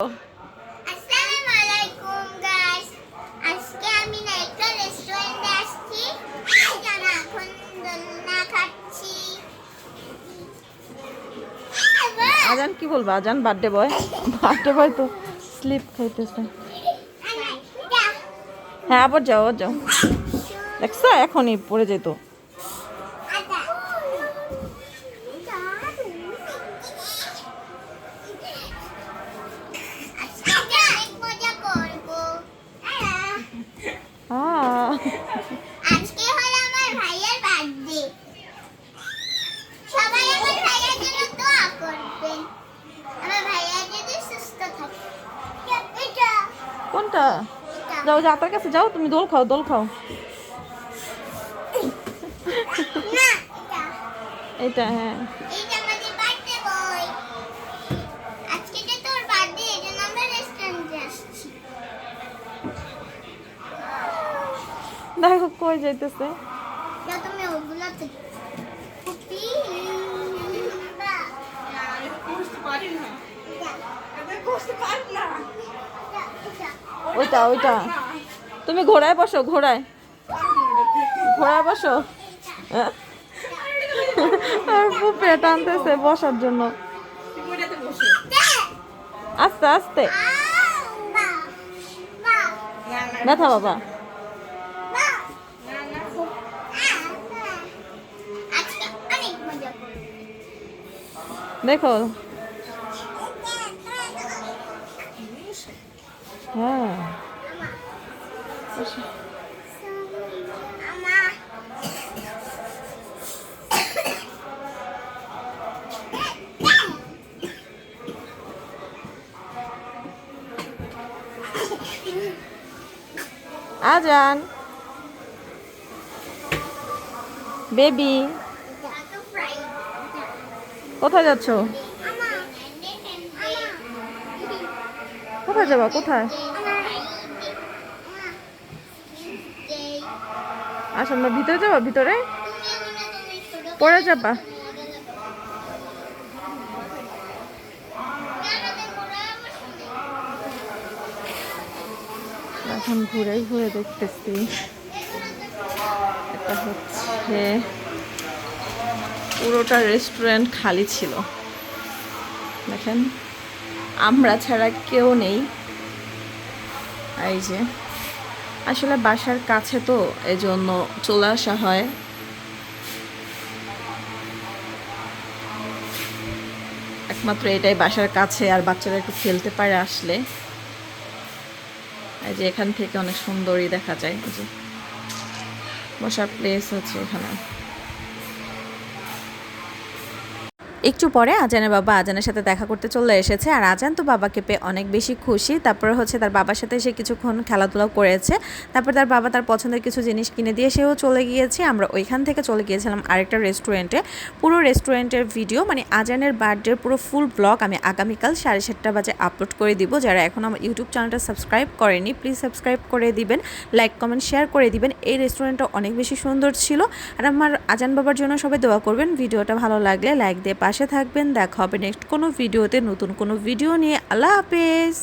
আসসালামু আলাইকুম গাইস আজকে আমি একটা রেস্টুরেন্টে আসছি। জানা এখন দোলনা খাচ্ছি। আজান কি বলব? আজান বার্থডে বয় বার্থডে বয় তো স্লিপ খাইতেছে। হ্যাঁ আবার যাও যাও। দেখছ? এখনই পড়ে যেত আজকে অনেক মজা করব আহ, আজকে হলো আমার ভাইয়ের বার্থডে সবাই আমার ভাইয়ের জন্য দোয়া করবেন আমার ভাইয়া যদি সুস্থ থাকে এটা কোনটা এটা যাও যাতার কাছে যাও তুমি দোল খাও দোল খাও। এটা। হ্যাঁ। যে দেখো কই যাইতেছে? যা তুমি ওগুলোতে কুপি। ওইটা ওইটা। তুমি ঘোড়ায় বসো, ঘোড়ায়। ঘোড়ায় বসো। টানতেছে বসার জন্য। আস্তে আস্তে। ব্যথা বাবা। দেখো হ্যাঁ। আজান। বেবি। কোথায় যাচ্ছ? কোথায় যাবা? কোথায়? আসো আমরা ভিতরে যাবা? ভিতরে? পরে যাবা? এখন ঘুরে ঘুরে দেখতেছি। এটা হচ্ছে পুরোটা রেস্টুরেন্ট খালি ছিল। দেখেন। আমরা ছাড়া কেউ নেই। এই যে, আসলে বাসার কাছে তো এজন্য চলে আসা হয়। একমাত্র এটাই বাসার কাছে, আর বাচ্চারা একটু খেলতে পারে আসলে। এই যে, এখান থেকে অনেক সুন্দরই দেখা যায়। যে, বসার প্লেস আছে এখানে। একটু পরে আজানের বাবা আজানের সাথে দেখা করতে চলে এসেছে, আর আজান তো বাবাকে পেয়ে অনেক বেশি খুশি। তারপর হচ্ছে তার বাবার সাথে সে কিছুক্ষণ খেলাধুলা করেছে, তারপর তার বাবা তার পছন্দের কিছু জিনিস কিনে দিয়ে সেও চলে গিয়েছে। আমরা ওইখান থেকে চলে গিয়েছিলাম আরেকটা রেস্টুরেন্টে। পুরো রেস্টুরেন্টের ভিডিও মানে আজানের বার্থডের পুরো ফুল ব্লগ আমি আগামীকাল সাড়ে সাতটা বাজে আপলোড করে দিব। যারা এখন আমার ইউটিউব চ্যানেলটা সাবস্ক্রাইব করেনি প্লিজ সাবস্ক্রাইব করে দিবেন লাইক কমেন্ট শেয়ার করে দিবেন। এই রেস্টুরেন্টটা অনেক বেশি সুন্দর ছিল, আর আমার আজান বাবার জন্য সবাই দোয়া করবেন। ভিডিওটা ভালো লাগলে লাইক দিয়ে পাশে থাকবেন। দেখা হবে নেক্সট কোনো ভিডিওতে নতুন কোনো ভিডিও নিয়ে। আল্লাহ হাফেজ।